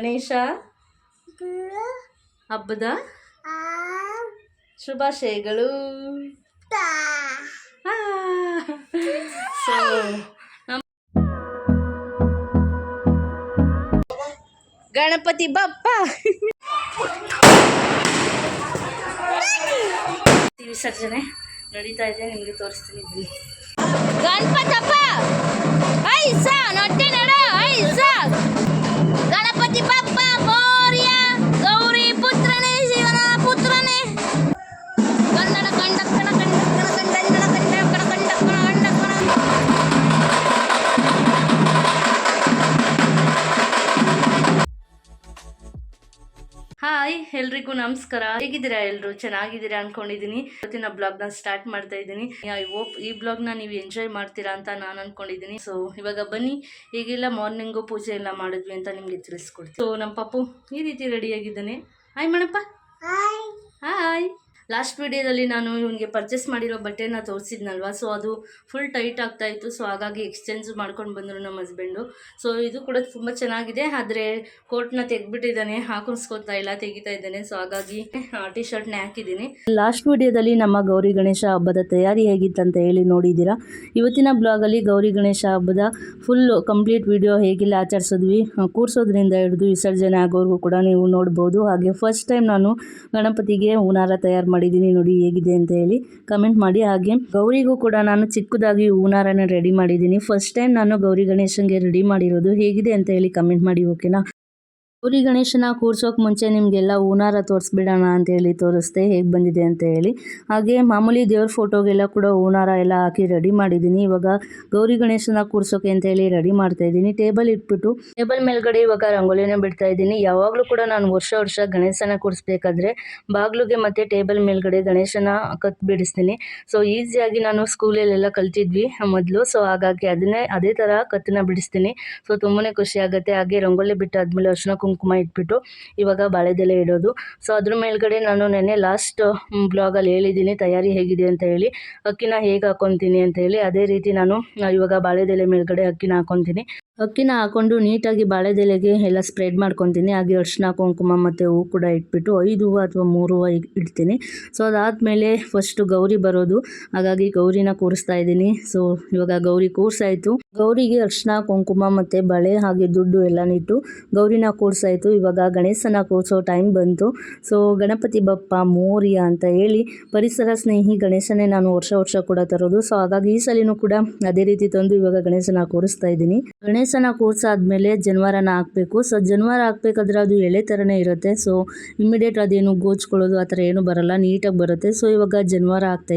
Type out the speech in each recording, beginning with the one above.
ಗಣೇಶ ಹಬ್ಬದ ಶುಭಾಶಯಗಳು. ಗಣಪತಿ ಬಪ್ಪ. ವಿಸರ್ಜನೆ ನಡೀತಾ ಇದೆ ನಿಮಗೆ ತೋರಿಸ್ತೀನಿ. ಗಣಪತಪ್ಪ ಐಸ ನಮಸ್ಕಾರ. ಹೇಗಿದ್ದೀರಾ ಎಲ್ಲರೂ ಚೆನ್ನಾಗಿದ್ದೀರಾ ಅನ್ಕೊಂಡಿದ್ದೀನಿ ಇವತ್ತಿನ ಬ್ಲಾಗ್ನ ಸ್ಟಾರ್ಟ್ ಮಾಡ್ತಾ ಇದ್ದೀನಿ. ಐ ಹೋಪ್ ಈ ಬ್ಲಾಗ್ನ ನೀವು ಎಂಜಾಯ್ ಮಾಡ್ತೀರಾ ಅಂತ ನಾನು ಅನ್ಕೊಂಡಿದೀನಿ. ಸೊ ಇವಾಗ ಬನ್ನಿ. ಈಗೆಲ್ಲ ಮಾರ್ನಿಂಗು ಪೂಜೆ ಎಲ್ಲ ಮಾಡಿದ್ವಿ ಅಂತ ನಿಮಗೆ ತಿಳಿಸ್ಕೊಡ್ತೀನಿ. ಸೊ ನಮ್ಮ ಪಪ್ಪು ಈ ರೀತಿ ರೆಡಿಯಾಗಿದ್ದಾನೆ ಹಾಯ್ ಮಾಡಪ್ಪ ಹಾಯ್ ಲಾಸ್ಟ್ ವೀಡಿಯೋದಲ್ಲಿ ನಾನು ಇವನಿಗೆ ಪರ್ಚೇಸ್ ಮಾಡಿರೋ ಬಟ್ಟೆನ ತೋರಿಸಿದ್ನಲ್ವ? ಸೊ ಅದು ಫುಲ್ ಟೈಟ್ ಆಗ್ತಾ ಇತ್ತು. ಸೊ ಹಾಗಾಗಿ ಎಕ್ಸ್ಚೇಂಜ್ ಮಾಡ್ಕೊಂಡು ಬಂದರು ನಮ್ಮ ಹಸ್ಬೆಂಡು ಸೊ ಇದು ಕೂಡ ತುಂಬ ಚೆನ್ನಾಗಿದೆ. ಆದರೆ ಕೋಟ್ನ ತೆಗ್ಬಿಟ್ಟಿದ್ದಾನೆ ಹಾಕಿಸ್ಕೊತಾ ಇಲ್ಲ, ತೆಗಿತಾ ಇದ್ದಾನೆ. ಸೊ ಹಾಗಾಗಿ ಟಿ ಶರ್ಟ್ನ ಹಾಕಿದ್ದೀನಿ. ಲಾಸ್ಟ್ ವಿಡಿಯೋದಲ್ಲಿ ನಮ್ಮ ಗೌರಿ ಗಣೇಶ ಹಬ್ಬದ ತಯಾರಿ ಹೇಗಿತ್ತಂತ ಹೇಳಿ ನೋಡಿದ್ದೀರಾ? ಇವತ್ತಿನ ಬ್ಲಾಗಲ್ಲಿ ಗೌರಿ ಗಣೇಶ ಹಬ್ಬದ ಫುಲ್ ಕಂಪ್ಲೀಟ್ ವಿಡಿಯೋ ಹೇಗೆಲ್ಲ ಆಚರಿಸಿದ್ವಿ ಕೂರಿಸೋದ್ರಿಂದ ಕೂರ್ಸೋದ್ರಿಂದ ಹಿಡಿದು ವಿಸರ್ಜನೆ ಆಗೋವರೆಗೂ ಕೂಡ ನೀವು ನೋಡ್ಬೋದು. ಹಾಗೆ ಫಸ್ಟ್ ಟೈಮ್ ನಾನು ಗಣಪತಿಗೆ ಹೂನಾರ ತಯಾರು ಮಾಡಿದ್ದೀನಿ ನೋಡಿ ಹೇಗಿದೆ ಅಂತ ಹೇಳಿ ಕಮೆಂಟ್ ಮಾಡಿ. ಹಾಗೆ ಗೌರಿಗೂ ಕೂಡ ನಾನು ಚಿಕ್ಕದಾಗಿ ಹೂನಾರನ ರೆಡಿ ಮಾಡಿದ್ದೀನಿ. ಫಸ್ಟ್ ಟೈಮ್ ನಾನು ಗೌರಿ ಗಣೇಶನಿಗೆ ರೆಡಿ ಮಾಡಿರೋದು ಹೇಗಿದೆ ಅಂತ ಹೇಳಿ ಕಮೆಂಟ್ ಮಾಡಿ ಓಕೆನಾ ಗೌರಿ ಗಣೇಶನ ಕೂರ್ಸೋಕೆ ಮುಂಚೆ ನಿಮಗೆಲ್ಲ ಹೂನಾರ ತೋರಿಸ್ಬಿಡೋಣ ಅಂತ ಹೇಳಿ ತೋರಿಸ್ದೆ ಹೇಗೆ ಬಂದಿದೆ ಅಂತ ಹೇಳಿ. ಹಾಗೆ ಮಾಮೂಲಿ ದೇವ್ರ ಫೋಟೋಗೆಲ್ಲ ಕೂಡ ಹೂನಾರ ಎಲ್ಲ ಹಾಕಿ ರೆಡಿ ಮಾಡಿದ್ದೀನಿ. ಇವಾಗ ಗೌರಿ ಗಣೇಶನ ಕೂರ್ಸೋಕೆ ಅಂತ ಹೇಳಿ ರೆಡಿ ಮಾಡ್ತಾ ಇದ್ದೀನಿ. ಟೇಬಲ್ ಇಟ್ಬಿಟ್ಟು ಟೇಬಲ್ ಮೇಲ್ಗಡೆ ಇವಾಗ ರಂಗೋಲಿನ ಬಿಡ್ತಾ ಇದ್ದೀನಿ. ಯಾವಾಗಲೂ ಕೂಡ ನಾನು ವರ್ಷ ವರ್ಷ ಗಣೇಶನ ಕೂರಿಸ್ಬೇಕಾದ್ರೆ ಬಾಗಿಲಿಗೆ ಮತ್ತೆ ಟೇಬಲ್ ಮೇಲ್ಗಡೆ ಗಣೇಶನ ಕತ್ ಬಿಡಿಸ್ತೀನಿ. ಸೊ ಈಸಿಯಾಗಿ ನಾನು ಸ್ಕೂಲಲ್ಲೆಲ್ಲ ಕಲ್ತಿದ್ವಿ ಮೊದಲು. ಸೊ ಹಾಗಾಗಿ ಅದನ್ನೇ ಅದೇ ಥರ ಕತ್ತನ್ನ ಬಿಡಿಸ್ತೀನಿ. ಸೊ ತುಂಬಾನೇ ಖುಷಿ ಆಗುತ್ತೆ. ಹಾಗೆ ರಂಗೋಲಿ ಬಿಟ್ಟಾದ್ಮೇಲೆ ಅರ್ಶಿನ ಕುಂಕುಮ ಇಟ್ಬಿಟ್ಟು ಇವಾಗ ಬಾಳೆದೆಲೆ ಇಡೋದು. ಸೊ ಅದ್ರ ಮೇಲ್ಗಡೆ ನಾನು ನೆನ್ನೆ ಲಾಸ್ಟ್ ಬ್ಲಾಗಲ್ಲಿ ಹೇಳಿದ್ದೀನಿ, ತಯಾರಿ ಹೇಗಿದೆ ಅಂತ ಹೇಳಿ. ಅಕ್ಕಿನ ಹೇಗೆ ಹಾಕೊತೀನಿ ಅಂತ ಹೇಳಿ, ಅದೇ ರೀತಿ ನಾನು, ಇವಾಗ ಬಾಳೆದೆಲೆ ಮೇಲ್ಗಡೆ ಅಕ್ಕಿನ ಹಾಕೊತೀನಿ. ಅಕ್ಕಿನ ಹಾಕೊಂಡು ನೀಟಾಗಿ ಬಾಳೆದೆಲೆಗೆ ಎಲ್ಲ ಸ್ಪ್ರೆಡ್ ಮಾಡ್ಕೊತೀನಿ. ಹಾಗೆ ಅರಿಶಿನ, ಕುಂಕುಮ ಮತ್ತು ಹೂ ಕೂಡ ಇಟ್ಬಿಟ್ಟು ಐದು ಹೂವು ಅಥವಾ ಮೂರು ಹೂವು ಇಡ್- ಇಡ್ತೀನಿ. ಸೊ ಅದಾದಮೇಲೆ ಫಸ್ಟು ಗೌರಿ ಬರೋದು. ಹಾಗಾಗಿ ಗೌರಿನ ಕೂರಿಸ್ತಾ ಇದ್ದೀನಿ. ಸೊ ಇವಾಗ ಗೌರಿ ಕೂರ್ಸಾಯಿತು. ಗೌರಿಗೆ ಅರಿಶಿನ, ಕುಂಕುಮ ಮತ್ತು ಬಳೆ ಹಾಗೆ ದುಡ್ಡು ಎಲ್ಲನಿಟ್ಟು ಗೌರಿನ ಕೂರ್ಸಾಯಿತು. ಇವಾಗ ಗಣೇಶನ ಕೂರಿಸೋ ಟೈಮ್ ಬಂತು. ಸೊ ಗಣಪತಿ ಬಪ್ಪ, ಮೋರಿಯ ಅಂತ ಹೇಳಿ ಪರಿಸರ ಸ್ನೇಹಿ ಗಣೇಶನೇ ನಾನು ವರ್ಷ ವರ್ಷ ಕೂಡ ತರೋದು. ಸೊ ಹಾಗಾಗಿ ಈ ಸಲಿನೂ ಕೂಡ ಅದೇ ರೀತಿ ತಂದು ಇವಾಗ ಗಣೇಶನ ಕೂರಿಸ್ತಾ ಇದ್ದೀನಿ. ಗಣೇಶನ ಕೂರ್ಸಾದ್ಮೇಲೆ ಜನ್ವಾರನ ಹಾಕಬೇಕು. ಸೊ ಜನ್ವಾರ ಹಾಕ್ಬೇಕಾದ್ರೆ ಅದು ಎಳೆ ಥರನೇ ಇರುತ್ತೆ. ಸೊ ಇಮಿಡಿಯೇಟ್ ಅದೇನು ಗೋಚ್ಕೊಳ್ಳೋದು, ಆ ಥರ ಏನು ಬರಲ್ಲ. ನೀಟಾಗಿ ಬರುತ್ತೆ. ಸೊ ಇವಾಗ ಜನ್ವಾರ ಹಾಕ್ತಾ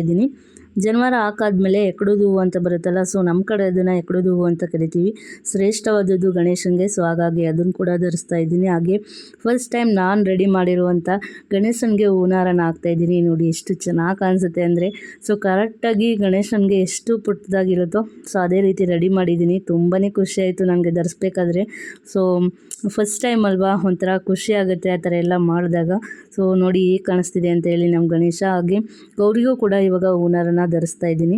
ಜನಿವಾರ ಹಾಕಾದ್ಮೇಲೆ ಎಕ್ಕಡೋದು ಹೂವು ಅಂತ ಬರುತ್ತಲ್ಲ ಸೊ ನಮ್ಮ ಕಡೆ ಅದನ್ನು ಎಕ್ಕಡೋದು ಹೂವು ಅಂತ ಕರಿತೀವಿ. ಶ್ರೇಷ್ಠವಾದದ್ದು ಗಣೇಶನಿಗೆ ಸೊ ಹಾಗಾಗಿ ಅದನ್ನು ಕೂಡ ಧರಿಸ್ತಾ ಇದ್ದೀನಿ. ಹಾಗೆ ಫಸ್ಟ್ ಟೈಮ್ ನಾನು ರೆಡಿ ಮಾಡಿರುವಂಥ ಗಣೇಶನಿಗೆ ಹೂನಾರನ ಹಾಕ್ತಾ ಇದ್ದೀನಿ. ನೋಡಿ ಎಷ್ಟು ಚೆನ್ನಾಗಿ ಕಾಣಿಸುತ್ತೆ ಅಂದರೆ ಸೊ ಕರೆಕ್ಟಾಗಿ ಗಣೇಶನಿಗೆ ಎಷ್ಟು ಪುಟ್ಟದಾಗಿರುತ್ತೋ ಸೊ ಅದೇ ರೀತಿ ರೆಡಿ ಮಾಡಿದ್ದೀನಿ. ತುಂಬಾ ಖುಷಿ ಆಯಿತು ನನಗೆ ಧರಿಸ್ಬೇಕಾದ್ರೆ. ಸೊ ಫಸ್ಟ್ ಟೈಮ್ ಅಲ್ವಾ ಒಂಥರ ಖುಷಿ ಆಗುತ್ತೆ ಆ ಥರ ಎಲ್ಲ ಮಾಡಿದಾಗ. ಸೊ ನೋಡಿ ಕಾಣಿಸ್ತಿದೆ ಅಂತ ಹೇಳಿ ನಮ್ಮ ಗಣೇಶ ಹಾಗೆ ಗೌರಿಗೂ ಕೂಡ ಇವಾಗ ಹೂನಾರನ ಧರಿಸ್ತಾ ಇದ್ದೀನಿ.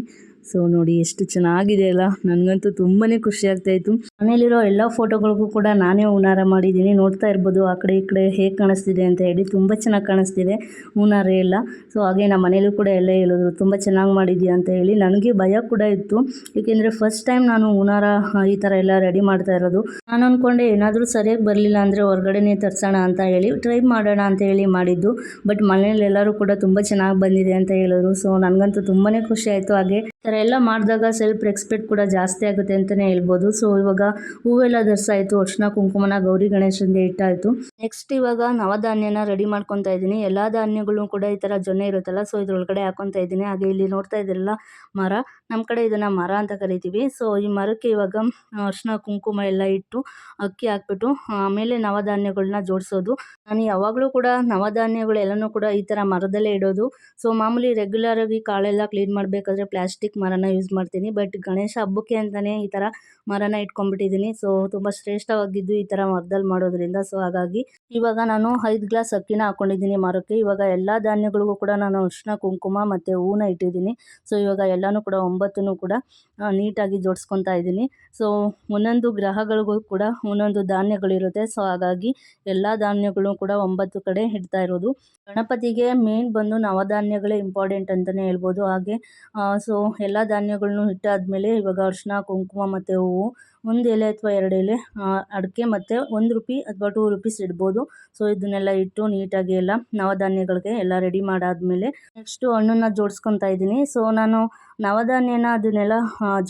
ಸೊ ನೋಡಿ ಎಷ್ಟು ಚೆನ್ನಾಗಿದೆ ಅಲ್ಲ ನನಗಂತೂ ತುಂಬಾ ಖುಷಿ ಆಗ್ತಾಯಿತ್ತು. ಮನೇಲಿರೋ ಎಲ್ಲ ಫೋಟೋಗಳಿಗೂ ಕೂಡ ನಾನೇ ಹೂನಾರ ಮಾಡಿದ್ದೀನಿ. ನೋಡ್ತಾ ಇರ್ಬೋದು ಆ ಕಡೆ ಈ ಕಡೆ ಹೇಗೆ ಕಾಣಿಸ್ತಿದೆ ಅಂತ ಹೇಳಿ. ತುಂಬ ಚೆನ್ನಾಗಿ ಕಾಣಿಸ್ತಿದೆ ಹೂನಾರ ಎಲ್ಲ. ಸೊ ಹಾಗೆ ನಮ್ಮ ಮನೇಲೂ ಕೂಡ ಎಲ್ಲ ಹೇಳಿದ್ರು ತುಂಬ ಚೆನ್ನಾಗಿ ಮಾಡಿದ್ಯಾ ಅಂತ ಹೇಳಿ ನನಗೆ ಭಯ ಕೂಡ ಇತ್ತು. ಏಕೆಂದರೆ ಫಸ್ಟ್ ಟೈಮ್ ನಾನು ಹೂನಾರ ಈ ಥರ ಎಲ್ಲ ರೆಡಿ ಮಾಡ್ತಾ ಇರೋದು. ನಾನು ಅಂದ್ಕೊಂಡೆ ಏನಾದರೂ ಸರಿಯಾಗಿ ಬರಲಿಲ್ಲ ಅಂದರೆ ಹೊರಗಡೆನೇ ತರ್ಸೋಣ ಅಂತ ಹೇಳಿ ಟ್ರೈ ಮಾಡೋಣ ಅಂತ ಹೇಳಿ ಮಾಡಿದ್ದು. ಬಟ್ ಮನೇಲಿ ಎಲ್ಲರೂ ಕೂಡ ತುಂಬ ಚೆನ್ನಾಗಿ ಬಂದಿದೆ ಅಂತ ಹೇಳಿದ್ರು ಸೊ ನನಗಂತೂ ತುಂಬಾ ಖುಷಿ ಆಯಿತು. ಹಾಗೆ ಎಲ್ಲ ಮಾಡಿದಾಗ ಸೆಲ್ಫ್ ರೆಸ್ಪೆಕ್ಟ್ ಕೂಡ ಜಾಸ್ತಿ ಆಗುತ್ತೆ ಅಂತಲೇ ಹೇಳ್ಬೋದು. ಸೊ ಇವಾಗ ಹೂವೆಲ್ಲ ಧರಿಸಾಯಿತು, ಅರ್ಶಿನ, ಕುಂಕುಮನ, ಗೌರಿ, ಗಣೇಶನಿಗೆ ಇಟ್ಟಾಯಿತು. ನೆಕ್ಸ್ಟ್ ಇವಾಗ ನವಧಾನ್ಯನ ರೆಡಿ ಮಾಡ್ಕೊತಾ ಇದ್ದೀನಿ. ಎಲ್ಲ ಧಾನ್ಯಗಳು ಕೂಡ ಈ ಥರ ಜೊನ್ನೆ ಇರುತ್ತಲ್ಲ ಸೊ ಇದ್ರೊಳಗಡೆ ಹಾಕೊತಾ ಇದ್ದೀನಿ. ಹಾಗೆ ಇಲ್ಲಿ ನೋಡ್ತಾ ಇದ್ದೀರಲ್ಲ, ಮರ. ನಮ್ಮ ಕಡೆ ಇದನ್ನು ಮರ ಅಂತ ಕರಿತೀವಿ. ಸೊ ಈ ಮರಕ್ಕೆ ಇವಾಗ ಅರ್ಶಿನ, ಕುಂಕುಮ ಎಲ್ಲ ಇಟ್ಟು ಅಕ್ಕಿ ಹಾಕ್ಬಿಟ್ಟು, ಆಮೇಲೆ ನವಧಾನ್ಯಗಳನ್ನ ಜೋಡಿಸೋದು. ನಾನು ಯಾವಾಗಲೂ ಕೂಡ ನವಧಾನ್ಯಗಳು ಎಲ್ಲನೂ ಕೂಡ ಈ ಥರ ಮರದಲ್ಲೇ ಇಡೋದು. ಸೊ ಮಾಮೂಲಿ ರೆಗ್ಯುಲರಾಗಿ ಕಾಳೆಲ್ಲ ಕ್ಲೀನ್ ಮಾಡಬೇಕಾದ್ರೆ ಪ್ಲಾಸ್ಟಿಕ್ ಮರನ ಯೂಸ್ ಮಾಡ್ತೀನಿ. ಬಟ್ ಗಣೇಶ ಹಬ್ಬಕ್ಕೆ ಅಂತಲೇ ಈ ಥರ ಮರನ ಇಟ್ಕೊಂಡ್ಬಿಟ್ಟಿದ್ದೀನಿ. ಸೊ ತುಂಬ ಶ್ರೇಷ್ಠವಾಗಿದ್ದು ಈ ಥರ ಮರದಲ್ಲಿ ಮಾಡೋದ್ರಿಂದ. ಸೊ ಹಾಗಾಗಿ ಇವಾಗ ನಾನು ಐದು ಗ್ಲಾಸ್ ಅಕ್ಕಿನ ಹಾಕ್ಕೊಂಡಿದ್ದೀನಿ ಮರಕ್ಕೆ. ಇವಾಗ ಎಲ್ಲ ಧಾನ್ಯಗಳಿಗೂ ಕೂಡ ನಾನು ಉಷ್ಣ ಕುಂಕುಮ ಮತ್ತು ಹೂನ ಇಟ್ಟಿದ್ದೀನಿ. ಸೊ ಇವಾಗ ಎಲ್ಲನೂ ಕೂಡ ಒಂಬತ್ತನ್ನು ಕೂಡ ನೀಟಾಗಿ ಜೋಡಿಸ್ಕೊತಾ ಇದ್ದೀನಿ. ಸೊ ಒಂದೊಂದು ಗ್ರಹಗಳಿಗೂ ಕೂಡ ಒಂದೊಂದು ಧಾನ್ಯಗಳಿರುತ್ತೆ ಸೊ ಹಾಗಾಗಿ ಎಲ್ಲ ಧಾನ್ಯಗಳು ಕೂಡ ಒಂಬತ್ತು ಕಡೆ ಇಡ್ತಾ ಇರೋದು. ಗಣಪತಿಗೆ ಮೇನ್ ಬಂದು ನವಧಾನ್ಯಗಳೇ ಇಂಪಾರ್ಟೆಂಟ್ ಅಂತಲೇ ಹೇಳ್ಬೋದು. ಹಾಗೆ ಸೊ ಎಲ್ಲ ಧಾನ್ಯಗಳ್ನೂ ಇಟ್ಟಾದ್ಮೇಲೆ ಇವಾಗ ಅರಿಶಿನ ಕುಂಕುಮ ಮತ್ತು ಹೂವು ಒಂದು ಎಲೆ ಅಥವಾ ಎರಡು ಎಲೆ ಅಡಿಕೆ ಮತ್ತು ಒಂದು ರುಪಿ ಅಥವಾ ಟೂ ರುಪೀಸ್ ಇಡ್ಬೋದು. ಸೊ ಇದನ್ನೆಲ್ಲ ಇಟ್ಟು ನೀಟಾಗಿ ಎಲ್ಲ ನವಧಾನ್ಯಗಳಿಗೆ ಎಲ್ಲ ರೆಡಿ ಮಾಡಾದಮೇಲೆ ನೆಕ್ಸ್ಟು ಹಣ್ಣನ್ನ ಜೋಡಿಸ್ಕೊತಾ ಇದ್ದೀನಿ. ಸೊ ನಾನು ನವಧಾನ್ಯನ ಅದನ್ನೆಲ್ಲ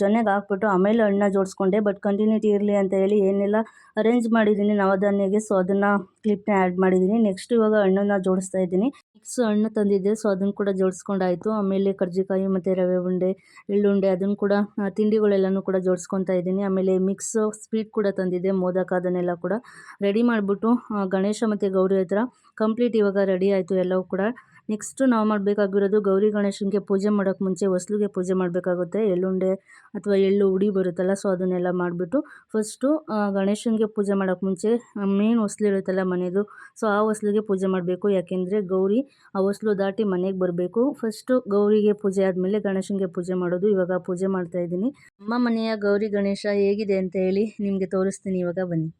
ಜೊನೆಗೆ ಹಾಕ್ಬಿಟ್ಟು ಆಮೇಲೆ ಹಣ್ಣನ್ನ ಜೋಡಿಸ್ಕೊಂಡೆ. ಬಟ್ ಕಂಟಿನ್ಯೂಟಿ ಇರಲಿ ಅಂತ ಹೇಳಿ ಏನೆಲ್ಲ ಅರೇಂಜ್ ಮಾಡಿದ್ದೀನಿ ನವಧಾನ್ಯಗೆ ಸೊ ಅದನ್ನು ಕ್ಲಿಪ್ನ ಆ್ಯಡ್ ಮಾಡಿದ್ದೀನಿ. ನೆಕ್ಸ್ಟ್ ಇವಾಗ ಹಣ್ಣನ್ನ ಜೋಡಿಸ್ತಾ ಇದ್ದೀನಿ. ಮಿಕ್ಸ್ ಹಣ್ಣು ತಂದಿದ್ದೆ ಸೊ ಅದನ್ನು ಕೂಡ ಜೋಡಿಸ್ಕೊಂಡಾಯಿತು. ಆಮೇಲೆ ಕರ್ಜಿಕಾಯಿ ಮತ್ತು ರವೆ ಉಂಡೆ, ಎಳ್ಳುಂಡೆ ಅದನ್ನು ಕೂಡ ತಿಂಡಿಗಳೆಲ್ಲನೂ ಕೂಡ ಜೋಡಿಸ್ಕೊತಾ ಇದ್ದೀನಿ. ಆಮೇಲೆ ಮಿಕ್ಸ್ ಸ್ವೀಟ್ ಕೂಡ ತಂದಿದ್ದೆ ಮೋದಕ ಅದನ್ನೆಲ್ಲ ಕೂಡ ರೆಡಿ ಮಾಡಿಬಿಟ್ಟು ಗಣೇಶ ಮತ್ತು ಗೌರಿ ಹತ್ರ ಕಂಪ್ಲೀಟ್ ಇವಾಗ ರೆಡಿ ಆಯಿತು ಎಲ್ಲವೂ ಕೂಡ. ನೆಕ್ಸ್ಟ್ ನಾವು ಮಾಡಬೇಕಾಗಿರೋದು ಗೌರಿ ಗಣೇಶನಿಗೆ ಪೂಜೆ ಮಾಡೋಕ್ಕೆ ಮುಂಚೆ ಹೊಸ್ಲಿಗೆ ಪೂಜೆ ಮಾಡಬೇಕಾಗುತ್ತೆ. ಎಳ್ಳುಂಡೆ ಅಥವಾ ಎಳ್ಳು ಉಡಿ ಬರುತ್ತಲ್ಲ ಸೊ ಅದನ್ನೆಲ್ಲ ಮಾಡಿಬಿಟ್ಟು ಫಸ್ಟು ಗಣೇಶನಿಗೆ ಪೂಜೆ ಮಾಡೋಕ್ಕೆ ಮುಂಚೆ ಮೇನ್ ಹೊಸ್ಲು ಇರುತ್ತಲ್ಲ ಮನೆಯದು ಸೊ ಆ ಹೊಸ್ಲಿಗೆ ಪೂಜೆ ಮಾಡಬೇಕು. ಯಾಕೆಂದರೆ ಗೌರಿ ಆ ಹೊಸ್ಲು ದಾಟಿ ಮನೆಗೆ ಬರಬೇಕು. ಫಸ್ಟು ಗೌರಿಗೆ ಪೂಜೆ ಆದಮೇಲೆ ಗಣೇಶನಿಗೆ ಪೂಜೆ ಮಾಡೋದು. ಇವಾಗ ಪೂಜೆ ಮಾಡ್ತಾ ಇದ್ದೀನಿ. ನಮ್ಮ ಮನೆಯ ಗೌರಿ ಗಣೇಶ ಹೇಗಿದೆ ಅಂತ ಹೇಳಿ ನಿಮಗೆ ತೋರಿಸ್ತೀನಿ. ಇವಾಗ ಬನ್ನಿ.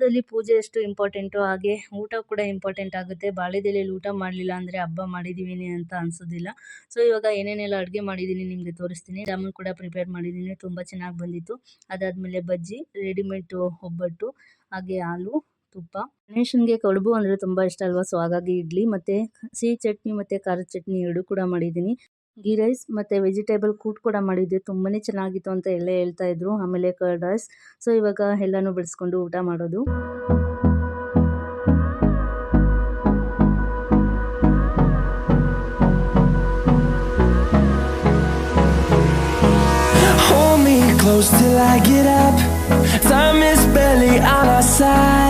ಹಬ್ಬದಲ್ಲಿ ಪೂಜೆ ಎಷ್ಟು ಇಂಪಾರ್ಟೆಂಟ್ ಹಾಗೆ ಊಟ ಕೂಡ ಇಂಪಾರ್ಟೆಂಟ್ ಆಗುತ್ತೆ. ಬಾಳೆದೆಲೆಯಲ್ಲಿ ಊಟ ಮಾಡಲಿಲ್ಲ ಅಂದರೆ ಹಬ್ಬ ಮಾಡಿದ್ದೀವಿ ಅಂತ ಅನಿಸೋದಿಲ್ಲ. ಸೊ ಇವಾಗ ಏನೇನೆಲ್ಲ ಅಡುಗೆ ಮಾಡಿದ್ದೀನಿ ನಿಮಗೆ ತೋರಿಸ್ತೀನಿ. ಜಾಮೂನ್ ಕೂಡ ಪ್ರಿಪೇರ್ ಮಾಡಿದ್ದೀನಿ ತುಂಬ ಚೆನ್ನಾಗಿ ಬಂದಿತ್ತು. ಅದಾದಮೇಲೆ ಬಜ್ಜಿ ರೆಡಿಮೇಡ್ ಒಬ್ಬಟ್ಟು, ಹಾಗೆ ಹಾಲು, ತುಪ್ಪ. ಗಣೇಶನಿಗೆ ಕಡುಬು ಅಂದರೆ ತುಂಬ ಇಷ್ಟ ಅಲ್ವಾ? ಸೊ ಹಾಗಾಗಿ ಇಡ್ಲಿ ಮತ್ತು ಸಿಹಿ ಚಟ್ನಿ ಮತ್ತು ಖಾರದ ಚಟ್ನಿ ಎರಡೂ ಕೂಡ ಮಾಡಿದ್ದೀನಿ ಗೀ ರೈಸ್ ಮತ್ತು ವೆಜಿಟೇಬಲ್ ಕೂಟ್ ಕೂಡ ಮಾಡಿದ್ದೆ ತುಂಬಾ ಚೆನ್ನಾಗಿತ್ತು ಅಂತ ಎಲ್ಲ ಹೇಳ್ತಾ ಇದ್ರು ಆಮೇಲೆ ಕರ್ಡ್ ರೈಸ್ ಸೊ ಇವಾಗ ಎಲ್ಲನೂ ಬಿಡಿಸ್ಕೊಂಡು ಊಟ ಮಾಡೋದು close till I get up. Time is barely on our side.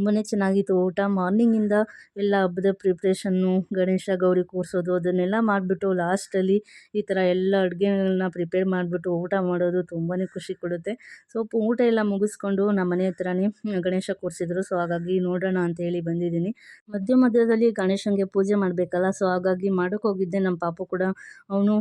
ತುಂಬಾ ಚೆನ್ನಾಗಿತ್ತು. ಊಟ ಮಾರ್ನಿಂಗಿಂದ ಎಲ್ಲ ಹಬ್ಬದ ಪ್ರಿಪ್ರೇಷನ್ನು ಗಣೇಶ, ಗೌರಿ ಕೂರಿಸೋದು, ಅದನ್ನೆಲ್ಲ ಮಾಡಿಬಿಟ್ಟು ಲಾಸ್ಟಲ್ಲಿ ಈ ಥರ ಎಲ್ಲ ಅಡುಗೆಗಳನ್ನ ಪ್ರಿಪೇರ್ ಮಾಡಿಬಿಟ್ಟು ಊಟ ಮಾಡೋದು ತುಂಬಾ ಖುಷಿ ಕೊಡುತ್ತೆ. ಸೊ ಊಟ ಎಲ್ಲ ಮುಗಿಸ್ಕೊಂಡು ನಮ್ಮ ಮನೆ ಹತ್ರನೇ ಗಣೇಶ ಕೂರಿಸಿದ್ರು. ಸೊ ಹಾಗಾಗಿ ನೋಡೋಣ ಅಂತ ಹೇಳಿ ಬಂದಿದ್ದೀನಿ. ಮಧ್ಯ ಮಧ್ಯದಲ್ಲಿ ಗಣೇಶನಿಗೆ ಪೂಜೆ ಮಾಡಬೇಕಲ್ಲ. ಸೊ ಹಾಗಾಗಿ ಮಾಡೋಕ್ಕೆ ಹೋಗಿದ್ದೆ. ನಮ್ಮ ಪಾಪು ಕೂಡ ಅವನು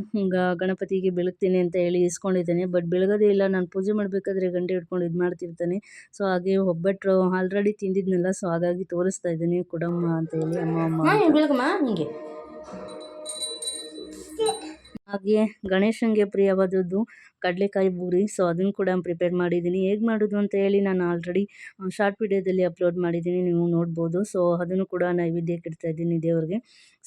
ಗಣಪತಿಗೆ ಬೆಳಗ್ತೀನಿ ಅಂತ ಹೇಳಿ ಇಸ್ಕೊಂಡಿದ್ದಾನೆ. ಬಟ್ ಬೆಳಗೋದೇ ಇಲ್ಲ. ನಾನು ಪೂಜೆ ಮಾಡಬೇಕಾದ್ರೆ ಗಂಟೆ ಹಿಡ್ಕೊಂಡು ಇದು ಮಾಡ್ತಿರ್ತಾನೆ ಸೊ ಹಾಗೆ ಒಬ್ಬಟ್ಟು ಆಲ್ರೆಡಿ ತಿಂದಿದ್ನಲ್ಲ ಸೊ ಹಾಗಾಗಿ ತೋರಿಸ್ತಾ ಇದ್ದೀನಿ. ಕೊಡಮ್ಮ ಅಂತ ಹೇಳಿ ಅಮ್ಮ ಅಮ್ಮ ಹಿಂಗೆ ಹಾಗೆ ಗಣೇಶನಿಗೆ ಪ್ರಿಯವಾದದ್ದು ಕಡಲೆಕಾಯಿ ಪೂರಿ ಸೊ ಅದನ್ನು ಕೂಡ ಪ್ರಿಪೇರ್ ಮಾಡಿದ್ದೀನಿ. ಹೇಗೆ ಮಾಡೋದು ಅಂತ ಹೇಳಿ ನಾನು ಆಲ್ರೆಡಿ ಶಾರ್ಟ್ ವಿಡಿಯೋದಲ್ಲಿ ಅಪ್ಲೋಡ್ ಮಾಡಿದ್ದೀನಿ, ನೀವು ನೋಡ್ಬೋದು. ಸೊ ಅದನ್ನು ಕೂಡ ನೈವೇದ್ಯಕ್ಕೆ ಇಡ್ತಾ ಇದ್ದೀನಿ ದೇವ್ರಿಗೆ.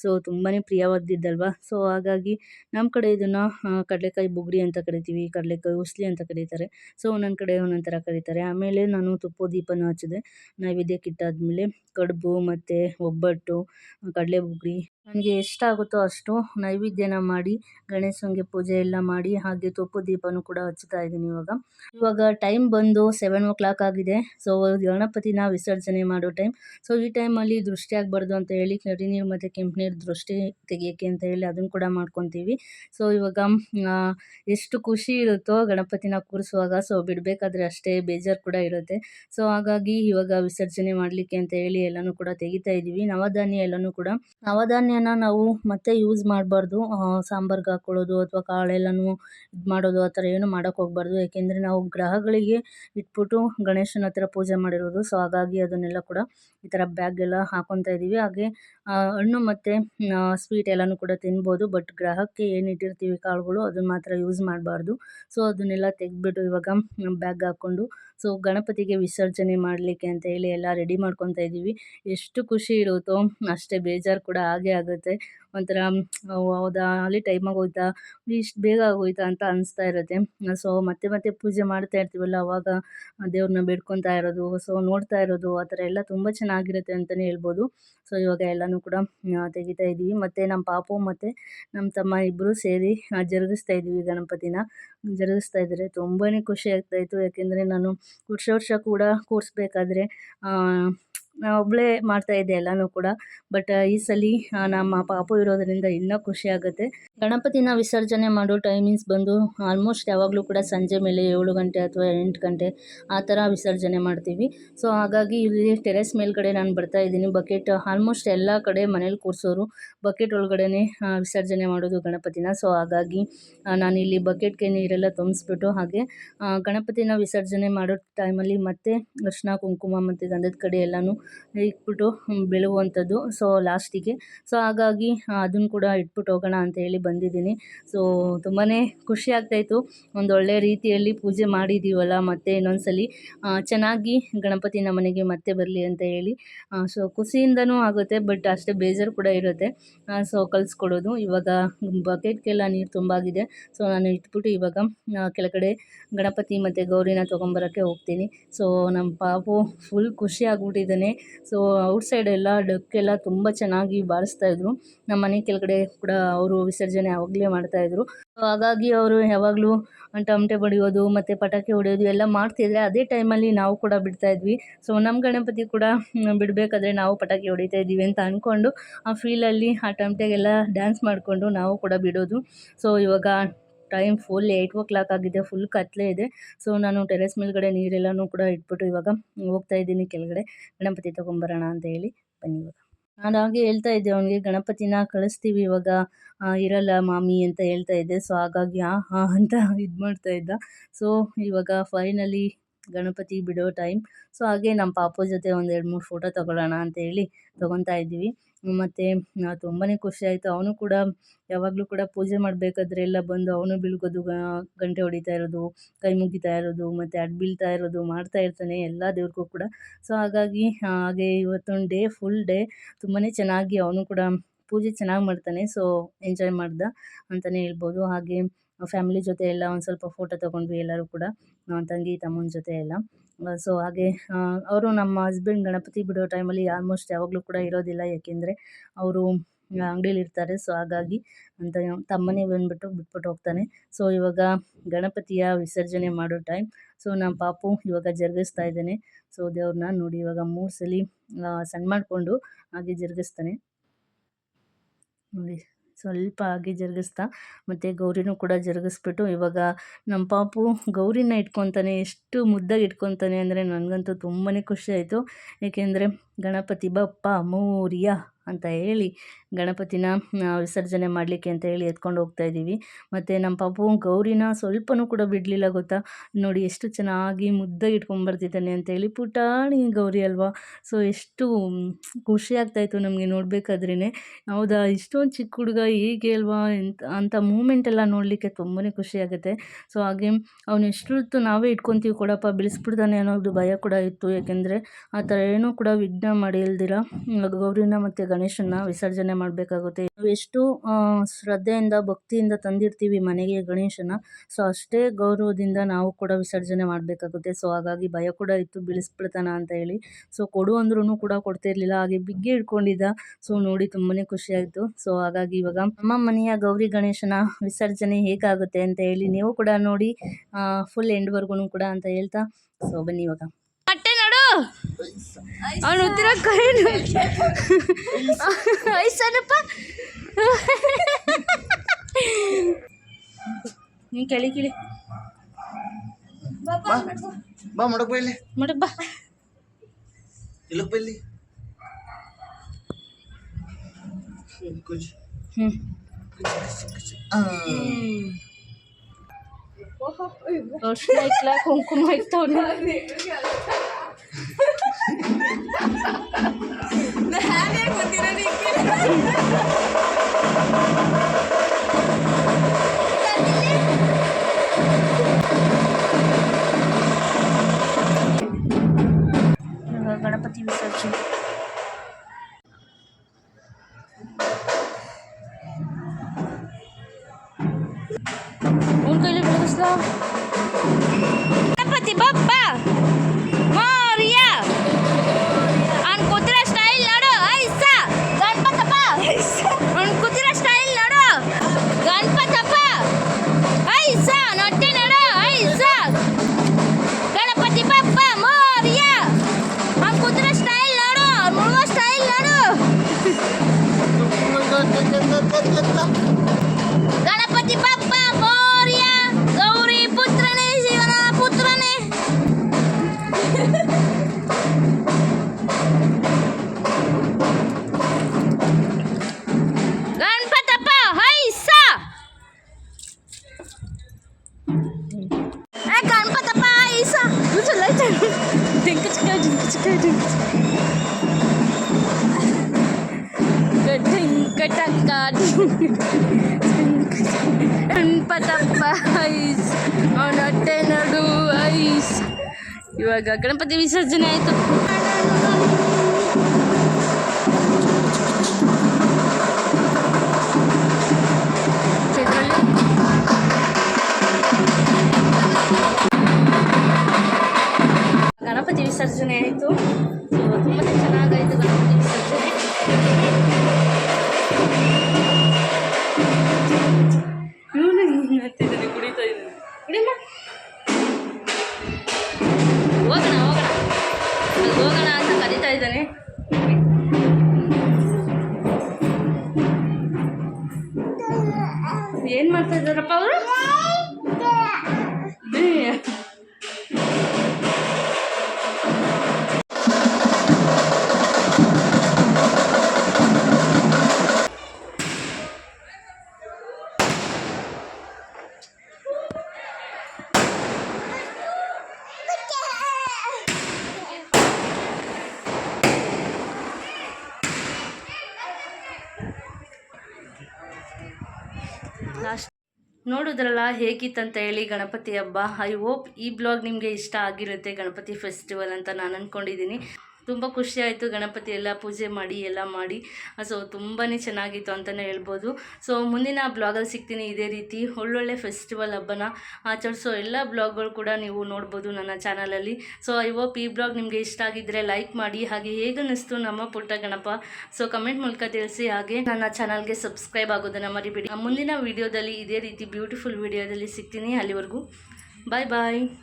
ಸೊ ತುಂಬಾ ಪ್ರಿಯವಾದಿದ್ದಲ್ವ ಸೊ ಹಾಗಾಗಿ ನಮ್ಮ ಕಡೆ ಇದನ್ನು ಕಡಲೆಕಾಯಿ ಬುಗ್ರಿ ಅಂತ ಕರಿತೀವಿ, ಕಡಲೆಕಾಯಿ ಉಸ್ಲಿ ಅಂತ ಕರೀತಾರೆ. ಸೊ ಒಂದೊಂದು ಕಡೆ ಒಂದೊಂದು ಥರ ಕರೀತಾರೆ. ಆಮೇಲೆ ನಾನು ತುಪ್ಪ ದೀಪನ ಹಚ್ಚಿದೆ. ನೈವೇದ್ಯಕ್ಕೆ ಇಟ್ಟಾದ್ಮೇಲೆ ಕಡುಬು ಮತ್ತು ಒಬ್ಬಟ್ಟು, ಕಡಲೆ ಬುಗ್ರಿ. ನನಗೆ ಎಷ್ಟಾಗುತ್ತೋ ಅಷ್ಟು ನೈವೇದ್ಯನ ಮಾಡಿ, ಗಣೇಶನಿಗೆ ಪೂಜೆ ಎಲ್ಲ ಮಾಡಿ, ಹಾಗೆ ತುಪ್ಪ ದೀಪನೂ ಕೂಡ ಹಚ್ಚುತ್ತಾ ಇದ್ದೀನಿ ಇವಾಗ. ಇವಾಗ ಟೈಮ್ ಬಂದು ಸೆವೆನ್ ಓ ಕ್ಲಾಕ್ ಆಗಿದೆ ಸೊ ಗಣಪತಿನ ವಿಸರ್ಜನೆ ಮಾಡೋ ಟೈಮ್ ಸೊ ಈ ಟೈಮಲ್ಲಿ ದೃಷ್ಟಿ ಆಗಬಾರ್ದು ಅಂತ ಹೇಳಿ ಕರಿ ನೀರು ಮತ್ತು ಕೆಂಪು ನೀರು ದೃಷ್ಟಿ ತೆಗಿಯೋಕ್ಕೆ ಅಂತ ಹೇಳಿ ಅದನ್ನು ಕೂಡ ಮಾಡ್ಕೊತೀವಿ. ಸೊ ಇವಾಗ ಎಷ್ಟು ಖುಷಿ ಇರುತ್ತೋ ಗಣಪತಿನ ಕೂರಿಸುವಾಗ. ಸೊ ಬಿಡಬೇಕಾದ್ರೆ ಅಷ್ಟೇ ಬೇಜಾರು ಕೂಡ ಇರುತ್ತೆ. ಸೊ ಹಾಗಾಗಿ ಇವಾಗ ವಿಸರ್ಜನೆ ಮಾಡಲಿಕ್ಕೆ ಅಂತ ಹೇಳಿ ಎಲ್ಲನೂ ಕೂಡ ತೆಗಿತಾ ಇದ್ದೀವಿ ನವಧಾನ್ಯ ಎಲ್ಲನೂ ಕೂಡ. ನವಧಾನ್ಯನ ನಾವು ಮತ್ತೆ ಯೂಸ್ ಮಾಡಬಾರ್ದು. ಸಾಂಬಾರ್ಗೆ ಹಾಕೊಳ್ಳೋದು ಅಥವಾ ಕಾಳೆಲ್ಲನೂ ಇದು ಮಾಡೋದು ಆ ಥರ ಏನು ಮಾಡೋಕ್ಕೆ ಹೋಗ್ಬಾರ್ದು. ಏಕೆಂದರೆ ನಾವು ಗ್ರಹಗಳಿಗೆ ಇಟ್ಬಿಟ್ಟು ಗಣೇಶನ ಹತ್ರ ಪೂಜೆ ಮಾಡಿರೋದು. ಸೊ ಹಾಗಾಗಿ ಅದನ್ನೆಲ್ಲ ಕೂಡ ಈ ಥರ ಬ್ಯಾಗೆಲ್ಲ ಹಾಕೊತಾ ಇದ್ದೀವಿ ಹಾಗೆ ಹಣ್ಣು ಮತ್ತು ಸ್ವೀಟ್ ಎಲ್ಲನೂ ಕೂಡ ತಿನ್ಬೋದು. ಬಟ್ ಗ್ರಹಕ್ಕೆ ಏನು ಇಟ್ಟಿರ್ತೀವಿ ಕಾಳುಗಳು ಅದನ್ನು ಮಾತ್ರ ಯೂಸ್ ಮಾಡಬಾರ್ದು. ಸೊ ಅದನ್ನೆಲ್ಲ ತೆಗೆದ್ಬಿಟ್ಟು ಇವಾಗ ಬ್ಯಾಗ್ ಹಾಕ್ಕೊಂಡು ಸೊ ಗಣಪತಿಗೆ ವಿಸರ್ಜನೆ ಮಾಡಲಿಕ್ಕೆ ಅಂತ ಹೇಳಿ ಎಲ್ಲ ರೆಡಿ ಮಾಡ್ಕೊತಾ ಇದ್ದೀವಿ ಎಷ್ಟು ಖುಷಿ ಇರುತ್ತೋ, ಅಷ್ಟೇ ಬೇಜಾರು ಕೂಡ ಆಗೇ ಆಗುತ್ತೆ. ಒಂಥರ ಹೌದಾ, ಅಲ್ಲಿ ಟೈಮ್ ಆಗೋಯ್ತಾ ಇಷ್ಟು ಬೇಗ ಆಗೋಯ್ತಾ ಅಂತ ಅನಿಸ್ತಾ ಇರುತ್ತೆ. ಸೊ ಮತ್ತೆ ಮತ್ತೆ ಪೂಜೆ ಮಾಡ್ತಾ ಇರ್ತೀವಲ್ಲ, ಅವಾಗ ದೇವ್ರನ್ನ ಬೇಡ್ಕೊತಾ ಇರೋದು ಸೊ ನೋಡ್ತಾ ಇರೋದು, ಆ ಥರ ಎಲ್ಲ ತುಂಬ ಚೆನ್ನಾಗಿರುತ್ತೆ ಅಂತಲೇ ಹೇಳ್ಬೋದು. ಸೊ ಇವಾಗ ಎಲ್ಲನೂ ಕೂಡ ತೆಗಿತಾ ಇದ್ದೀವಿ. ಮತ್ತು ನಮ್ಮ ಪಾಪು ಮತ್ತು ನಮ್ಮ ತಮ್ಮ ಇಬ್ಬರು ಸೇರಿ ಜರುಗಿಸ್ತಾ ಇದ್ದೀವಿ ಗಣಪತಿನ ಜರುಗಿಸ್ತಾ ಇದ್ದಾರೆ. ತುಂಬಾ ಖುಷಿ ಆಗ್ತಾಯಿತ್ತು ಯಾಕೆಂದರೆ ನಾನು ವರ್ಷ ವರ್ಷ ಕೂಡ ಕೂರಿಸ್ಬೇಕಾದ್ರೆ ಒಬ್ಬಳೇ ಮಾಡ್ತಾಯಿದ್ದೆ ಎಲ್ಲನೂ ಕೂಡ. ಬಟ್ ಈ ಸಲ ನಮ್ಮ ಪಾಪು ಇರೋದರಿಂದ ಇನ್ನೂ ಖುಷಿ ಆಗುತ್ತೆ. ಗಣಪತಿನ ವಿಸರ್ಜನೆ ಮಾಡೋ ಟೈಮಿಂಗ್ಸ್ ಬಂದು ಆಲ್ಮೋಸ್ಟ್ ಯಾವಾಗಲೂ ಕೂಡ ಸಂಜೆ ಮೇಲೆ ಏಳು ಗಂಟೆ ಅಥವಾ ಎಂಟು ಗಂಟೆ ಆ ಥರ ವಿಸರ್ಜನೆ ಮಾಡ್ತೀವಿ. ಸೊ ಹಾಗಾಗಿ ಇಲ್ಲಿ ಟೆರೆಸ್ ಮೇಲ್ಗಡೆ ನಾನು ಬರ್ತಾ ಇದ್ದೀನಿ. ಬಕೆಟ್ ಆಲ್ಮೋಸ್ಟ್ ಎಲ್ಲ ಕಡೆ ಮನೇಲಿ ಕೂರಿಸೋರು ಬಕೆಟ್ ಒಳಗಡೆ ವಿಸರ್ಜನೆ ಮಾಡೋದು ಗಣಪತಿನ ಸೊ ಹಾಗಾಗಿ ನಾನು ಇಲ್ಲಿ ಬಕೆಟ್ಗೆ ನೀರೆಲ್ಲ ತುಂಬಿಸ್ಬಿಟ್ಟು ಹಾಗೆ ಗಣಪತಿನ ವಿಸರ್ಜನೆ ಮಾಡೋ ಟೈಮಲ್ಲಿ ಮತ್ತೆ ಅರಿಶಿನ ಕುಂಕುಮ ಮತ್ತು ಗಂಧದ ಕಡೆ ಎಲ್ಲನೂ ಇಟ್ಬಿಟ್ಟು ಬೆಳೆಯುವಂಥದ್ದು. ಸೊ ಲಾಸ್ಟಿಗೆ ಸೊ ಹಾಗಾಗಿ ಅದನ್ನು ಕೂಡ ಇಟ್ಬಿಟ್ಟು ಹೋಗೋಣ ಅಂತ ಹೇಳಿ ಬಂದಿದ್ದೀನಿ. ಸೊ ತುಂಬಾ ಖುಷಿ ಆಗ್ತಾಯಿತ್ತು. ಒಂದೊಳ್ಳೆ ರೀತಿಯಲ್ಲಿ ಪೂಜೆ ಮಾಡಿದ್ದೀವಲ್ಲ ಮತ್ತೆ ಇನ್ನೊಂದ್ಸಲಿ ಚೆನ್ನಾಗಿ ಗಣಪತಿ ನಮ್ಮ ಮನೆಗೆ ಮತ್ತೆ ಬರಲಿ ಅಂತ ಹೇಳಿ. ಸೊ ಖುಷಿಯಿಂದನೂ ಆಗುತ್ತೆ, ಬಟ್ ಅಷ್ಟೇ ಬೇಜಾರು ಕೂಡ ಇರುತ್ತೆ. ಸೊ ಕಲಿಸ್ಕೊಡೋದು. ಇವಾಗ ಬಕೆಟ್ಗೆಲ್ಲ ನೀರು ತುಂಬಾಗಿದೆ ಸೊ ನಾನು ಇಟ್ಬಿಟ್ಟು ಇವಾಗ ಕೆಳಗಡೆ ಗಣಪತಿ ಮತ್ತು ಗೌರಿನ ತೊಗೊಂಬರೋಕ್ಕೆ ಹೋಗ್ತೀನಿ. ಸೊ ನಮ್ಮ ಪಾಪು ಫುಲ್ ಖುಷಿ ಆಗ್ಬಿಟ್ಟಿದ್ದಾನೆ. ಸೊ ಔಟ್ಸೈಡೆಲ್ಲ ಡಕ್ಕೆಲ್ಲ ತುಂಬ ಚೆನ್ನಾಗಿ ಬಾರಿಸ್ತಾಯಿದ್ರು. ನಮ್ಮ ಮನೆ ಕೆಳಗಡೆ ಕೂಡ ಅವರು ವಿಸರ್ಜನೆ ಆವಾಗಲೇ ಮಾಡ್ತಾಯಿದ್ರು ಹಾಗಾಗಿ ಅವರು ಯಾವಾಗಲೂ ಟಮಟೆ ಬಡಿಯೋದು ಮತ್ತು ಪಟಾಕಿ ಹೊಡೆಯೋದು ಎಲ್ಲ ಮಾಡ್ತಿದ್ರೆ ಅದೇ ಟೈಮಲ್ಲಿ ನಾವು ಕೂಡ ಬಿಡ್ತಾಯಿದ್ವಿ ಸೊ ನಮ್ಮ ಗಣಪತಿ ಕೂಡ ಬಿಡಬೇಕಾದ್ರೆ ನಾವು ಪಟಾಕಿ ಹೊಡಿತಾ ಇದ್ದೀವಿ ಅಂತ ಅಂದ್ಕೊಂಡು ಆ ಫೀಲಲ್ಲಿ ಆ ಟಮಟೆಗೆಲ್ಲ ಡ್ಯಾನ್ಸ್ ಮಾಡಿಕೊಂಡು ನಾವು ಕೂಡ ಬಿಡೋದು. ಸೊ ಇವಾಗ time full eight o'clock ಆಗಿದೆ ಫುಲ್ ಕತ್ತಲೆ ಇದೆ. ಸೊ ನಾನು ಟೆರೆಸ್ ಮೇಲ್ಗಡೆ ನೀರೆಲ್ಲನೂ ಕೂಡ ಇಟ್ಬಿಟ್ಟು ಇವಾಗ ಹೋಗ್ತಾ ಇದ್ದೀನಿ ಕೆಳಗಡೆ. ಗಣಪತಿ ತೊಗೊಂಬರೋಣ ಅಂತ ಹೇಳಿ ಬನ್ನಿ ಇವಾಗ. ನಾನು ಹಾಗೆ ಹೇಳ್ತಾ ಇದ್ದೆ ಅವನಿಗೆ, ಗಣಪತಿನ ಕಳಿಸ್ತೀವಿ ಇವಾಗ. ಇರಲ್ಲ ಮಾಮಿ ಅಂತ ಹೇಳ್ತಾ ಇದ್ದೆ. ಸೊ ಹಾಗಾಗಿ ಆ ಹಾಂ ಅಂತ ಇದು ಮಾಡ್ತಾ ಇದ್ದ. ಸೊ ಇವಾಗ ಫೈನಲಿ ಗಣಪತಿ ಬಿಡೋ ಟೈಮ್ ಸೊ ಹಾಗೆ ನಮ್ಮ ಪಾಪು ಜೊತೆ ಒಂದು ಎರಡು ಮೂರು ಫೋಟೋ ತಗೊಳ್ಳೋಣ ಅಂತ ಹೇಳಿ ತೊಗೊತಾ ಇದ್ದೀವಿ. ಮತ್ತು ತುಂಬಾ ಖುಷಿ ಆಯಿತು. ಅವನು ಕೂಡ ಯಾವಾಗಲೂ ಕೂಡ ಪೂಜೆ ಮಾಡಬೇಕಾದ್ರೆ ಎಲ್ಲ ಬಂದು ಅವನು ಬೀಳ್ಕೋದು ಗಂಟೆ ಹೊಡಿತಾ ಇರೋದು, ಕೈ ಮುಗಿತಾ ಇರೋದು, ಮತ್ತು ಅಡ್ಡ ಬೀಳ್ತಾ ಇರೋದು, ಮಾಡ್ತಾ ಇರ್ತಾನೆ ಎಲ್ಲ ದೇವ್ರಿಗೂ ಕೂಡ. ಸೊ ಹಾಗಾಗಿ ಹಾಗೆ ಇವತ್ತೊಂದು ಡೇ ಫುಲ್ ಡೇ ತುಂಬಾ ಚೆನ್ನಾಗಿ ಅವನು ಕೂಡ ಪೂಜೆ ಚೆನ್ನಾಗಿ ಮಾಡ್ತಾನೆ. ಸೊ ಎಂಜಾಯ್ ಮಾಡ್ದ ಅಂತಲೇ ಹೇಳ್ಬೋದು. ಹಾಗೆ ಫ್ಯಾಮಿಲಿ ಜೊತೆ ಎಲ್ಲ ಒಂದು ಸ್ವಲ್ಪ ಫೋಟೋ ತೊಗೊಂಡ್ವಿ ಎಲ್ಲರೂ ಕೂಡ. ತಂಗಿ, ತಮ್ಮನ ಜೊತೆ ಎಲ್ಲ. ಸೊ ಹಾಗೆ ಅವರು ನಮ್ಮ ಹಸ್ಬೆಂಡ್ ಗಣಪತಿ ಬಿಡೋ ಟೈಮಲ್ಲಿ ಆಲ್ಮೋಸ್ಟ್ ಯಾವಾಗಲೂ ಕೂಡ ಇರೋದಿಲ್ಲ. ಯಾಕೆಂದರೆ ಅವರು ಅಂಗಡೀಲಿ ಇರ್ತಾರೆ. ಸೊ ಹಾಗಾಗಿ ಅಂತ ತಮ್ಮನೇ ಬಂದುಬಿಟ್ಟು ಬಿಟ್ಬಿಟ್ಟು ಹೋಗ್ತಾನೆ. ಸೊ ಇವಾಗ ಗಣಪತಿಯ ವಿಸರ್ಜನೆ ಮಾಡೋ ಟೈಮ್ ಸೊ ನಮ್ಮ ಪಾಪು ಇವಾಗ ಜರುಗಿಸ್ತಾ ಇದ್ದಾನೆ. ಸೊ ದೇವ್ರನ್ನ ನೋಡಿ ಇವಾಗ ಮೂರು ಸಲ ಸಣ್ಣ ಮಾಡಿಕೊಂಡು ಹಾಗೆ ಜರುಗಿಸ್ತಾನೆ. ನೋಡಿ. ಸ್ವಲ್ಪ ಹಾಗೆ ಜರುಗಿಸ್ತಾ, ಮತ್ತು ಗೌರಿನೂ ಕೂಡ ಜರುಗಿಸ್ಬಿಟ್ಟು ಇವಾಗ ನಮ್ಮ ಪಾಪು ಗೌರಿನ ಇಟ್ಕೊತಾನೆ, ಎಷ್ಟು ಮುದ್ದಾಗಿ ಇಟ್ಕೊತಾನೆ ಅಂದರೆ ನನಗಂತೂ ತುಂಬಾ ಖುಷಿ ಆಯಿತು. ಏಕೆಂದರೆ ಗಣಪತಿ ಬಪ್ಪ ಮೋರಿಯ ಅಂತ ಹೇಳಿ ಗಣಪತಿನ ವಿಸರ್ಜನೆ ಮಾಡಲಿಕ್ಕೆ ಅಂತ ಹೇಳಿ ಎತ್ಕೊಂಡು ಹೋಗ್ತಾ ಇದ್ದೀವಿ. ಮತ್ತು ನಮ್ಮ ಪಾಪು ಗೌರಿನ ಸ್ವಲ್ಪನೂ ಕೂಡ ಬಿಡಲಿಲ್ಲ ಗೊತ್ತಾ? ನೋಡಿ ಎಷ್ಟು ಚೆನ್ನಾಗಿ ಮುದ್ದಾಗಿ ಇಟ್ಕೊಂಡು ಬರ್ತಿದ್ದಾನೆ ಅಂತೇಳಿ ಪುಟಾಣಿ ಗೌರಿ ಅಲ್ವಾ? ಸೊ ಎಷ್ಟು ಖುಷಿ ಆಗ್ತಾಯಿತ್ತು ನಮಗೆ ನೋಡಬೇಕಾದ್ರೇ ಹೌದಾ? ಇಷ್ಟೊಂದು ಚಿಕ್ಕ ಹುಡುಗ ಹೀಗೆ ಅಲ್ವಾ ಅಂತ ಮೂಮೆಂಟ್ ಎಲ್ಲ ನೋಡಲಿಕ್ಕೆ ತುಂಬಾ ಖುಷಿ ಆಗುತ್ತೆ. ಸೊ ಹಾಗೆ ಅವನು ಎಷ್ಟೊತ್ತು ನಾವೇ ಇಟ್ಕೊತೀವಿ ಕೊಡಪ್ಪ, ಬಿಡಿಸ್ಬಿಡ್ತಾನೆ ಅನ್ನೋದು ಭಯ ಕೂಡ ಇತ್ತು. ಯಾಕೆಂದರೆ ಆ ಥರ ಏನೂ ಕೂಡ ವಿಘ್ನ ಮಾಡಿ ಇಲ್ದಿರ, ಗೌರಿನ ಮತ್ತು ಗಣೇಶನ ವಿಸರ್ಜನೆ ಮಾಡಬೇಕಾಗುತ್ತೆ. ಎಷ್ಟು ಶ್ರದ್ಧೆಯಿಂದ ಭಕ್ತಿಯಿಂದ ತಂದಿರ್ತೀವಿ ಮನೆಗೆ ಗಣೇಶನ ಸೊ ಅಷ್ಟೇ ಗೌರವದಿಂದ ನಾವು ಕೂಡ ವಿಸರ್ಜನೆ ಮಾಡಬೇಕಾಗುತ್ತೆ. ಸೊ ಹಾಗಾಗಿ ಭಯ ಕೂಡ ಇತ್ತು ಬಿಳಿಸ್ಬಿಡ್ತಾನ ಅಂತ ಹೇಳಿ. ಸೊ ಕೊಡು ಅಂದ್ರೂ ಕೂಡ ಕೊಡ್ತಿರ್ಲಿಲ್ಲ. ಹಾಗೆ ಬಿಗ್ಗೆ ಹಿಡ್ಕೊಂಡಿದ್ದ. ಸೊ ನೋಡಿ ತುಂಬಾ ಖುಷಿ ಆಯಿತು. ಸೊ ಹಾಗಾಗಿ ಇವಾಗ ನಮ್ಮ ಮನೆಯ ಗೌರಿ ಗಣೇಶನ ವಿಸರ್ಜನೆ ಹೇಗಾಗುತ್ತೆ ಅಂತ ಹೇಳಿ ನೀವು ಕೂಡ ನೋಡಿ ಫುಲ್ ಎಂಡ್ವರೆಗೂ ಕೂಡ ಅಂತ ಹೇಳ್ತಾ. ಸೊ ಬನ್ನಿ ಇವಾಗ. ಅವನು ಉತ್ತರ ಕೈ ಐಸನಪ್ಪ ನೀನು ಕೆಳಿ ಕಿಳಿ ಬಾ ಮಾಡಕ್ ಬಾ ಇಲ್ಲಿ ಮಾಡಕ್ ಬಾ ಇಲ್ಲಕ್ ಬಾ ಇಲ್ಲಿ ಕುಚ್ ಹ್ಞೂ ಅರ್ಶಿನ ಇಕ್ಲ ಕುಂಕುಮ ಇತ್ತವ್ನು ಇವಾಗ ಗಣಪತಿ ವಿಸರ್ಜನೆ ಅವ್ನ ಕೈಲಿ ಬೆಳಗಿಸ್ಲಾ ಗಣಪತಿ ಬಪ್ಪ ಬಪ್ಪ ಇವಾಗ ಗಣಪತಿ ವಿಸರ್ಜನೆ ಆಯಿತು. ಗಣಪತಿ ವಿಸರ್ಜನೆ ಆಯಿತು. ತುಂಬ ಚೆನ್ನಾಗಾಯಿತು ಗಣಪತಿ. ಏನ್ ಮಾಡ್ತಾ ಇದ್ದಾರಪ್ಪ ಅವರು? ನೋಡಿದ್ರಲ್ಲ, ಹೇಗಿತ್ತಂತ ಹೇಳಿ ಗಣಪತಿ ಹಬ್ಬ. ಐ ಹೋಪ್ ಈ ಬ್ಲಾಗ್ ನಿಮಗೆ ಇಷ್ಟ ಆಗಿರುತ್ತೆ ಗಣಪತಿ ಫೆಸ್ಟಿವಲ್ ಅಂತ ನಾನು ಅಂದ್ಕೊಂಡಿದ್ದೀನಿ ತುಂಬ ಖುಷಿ ಆಯಿತು ಗಣಪತಿ ಎಲ್ಲ ಪೂಜೆ ಮಾಡಿ, ಎಲ್ಲ ಮಾಡಿ. ಸೊ ತುಂಬಾ ಚೆನ್ನಾಗಿತ್ತು ಅಂತಲೇ ಹೇಳ್ಬೋದು. ಸೊ ಮುಂದಿನ ಬ್ಲಾಗಲ್ಲಿ ಸಿಗ್ತೀನಿ ಇದೇ ರೀತಿ. ಒಳ್ಳೊಳ್ಳೆ ಫೆಸ್ಟಿವಲ್ ಹಬ್ಬನ ಆಚರಿಸೋ ಎಲ್ಲ ಬ್ಲಾಗ್ಗಳು ಕೂಡ ನೀವು ನೋಡ್ಬೋದು ನನ್ನ ಚಾನಲಲ್ಲಿ ಸೊ ಐ ಹೋಪ್ ಈ ಬ್ಲಾಗ್ ನಿಮಗೆ ಇಷ್ಟ ಆಗಿದ್ದರೆ ಲೈಕ್ ಮಾಡಿ. ಹಾಗೆ ಹೇಗನ್ನಿಸ್ತು ನಮ್ಮ ಪುಟ್ಟ ಗಣಪ? ಸೊ ಕಮೆಂಟ್ ಮೂಲಕ ತಿಳಿಸಿ. ಹಾಗೆ ನನ್ನ ಚಾನಲ್ಗೆ ಸಬ್ಸ್ಕ್ರೈಬ್ ಆಗೋದನ್ನು ಮರಿಬೇಡಿ. ಮುಂದಿನ ವಿಡಿಯೋದಲ್ಲಿ ಇದೇ ರೀತಿ ಬ್ಯೂಟಿಫುಲ್ ವಿಡಿಯೋದಲ್ಲಿ ಸಿಗ್ತೀನಿ ಅಲ್ಲಿವರೆಗೂ. ಬಾಯ್ ಬಾಯ್